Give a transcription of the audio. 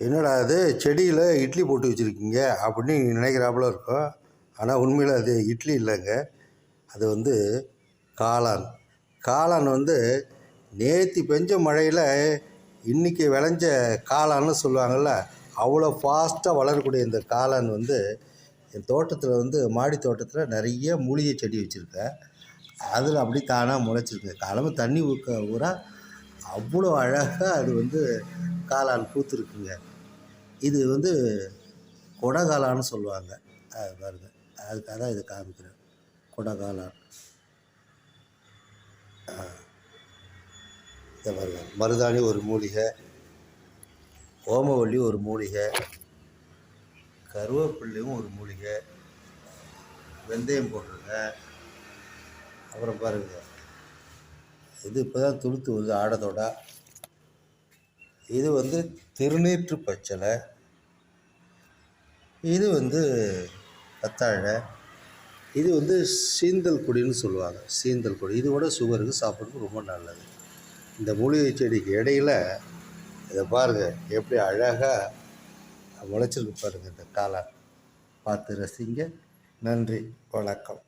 என்னடா அது செடியில் இட்லி போட்டு வச்சுருக்கீங்க அப்படின்னு நினைக்கிறாப்புல இருக்கும் ஆனால் உண்மையில் அது இட்லி இல்லைங்க. அது வந்து காளான். காளான் வந்து நேற்று பெஞ்ச மழையில் இன்றைக்கி விளைஞ்ச காளான்னு சொல்லுவாங்கள்ல அவ்வளோ ஃபாஸ்ட்டாக வளரக்கூடிய இந்த காளான் வந்து என் தோட்டத்தில் வந்து மாடி தோட்டத்தில் நிறைய மூலிகை செடி வச்சுருக்கேன். அதில் அப்படி தானாக முளைச்சிருக்கு. காலமாக தண்ணி ஊக்க ஊரா அவ்வளோ அழகாக அது வந்து காளான் பூத்துருக்குங்க. இது வந்து கொடகாலான்னு சொல்லுவாங்க. அது பாருங்க. அதுக்காக தான் இதை காமிக்கிறேன். கொடகாலான் இதை பாருங்க. மருதாணி ஒரு மூலிகை. ஓமவல்லி ஒரு மூலிகை. கருவேப்பிள்ளையும் ஒரு மூலிகை. வெந்தயம் போட்டிருக்கேன் அப்புறம் பாருங்க. இது இப்போ தான் துளுத்து வருது ஆடத்தோட இது வந்து திருநீற்று பச்சலை. இது வந்து கத்தாழை இது வந்து சீந்தல் கொடின்னு சொல்லுவாங்க. சீந்தல் கொடி. இது கூட சுகருக்கு சாப்பிட்றதுக்கு ரொம்ப நல்லது. இந்த மூலிகை செடிக்கு இடையில இதை பாருங்கள் எப்படி அழகாக முளைச்சிருக்கு பாருங்கள் இந்த காளான். பார்த்து ரசிங்க. நன்றி. வணக்கம்.